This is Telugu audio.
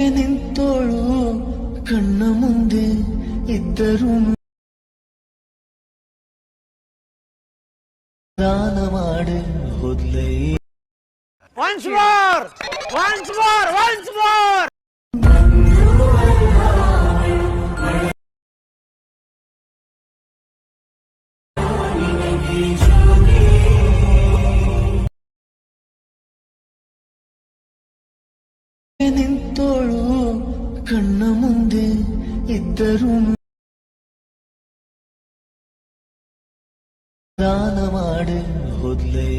నింతోడు కన్న ముందే ఇద్దరు దానవాడే వన్స్ వన్స్ ನಿಂತೋಳು ಕಣ್ಣ ಮುಂದೆ ಇದ್ದರು ದಾನ ಮಾಡಿ ಹೋದ್ಲೈ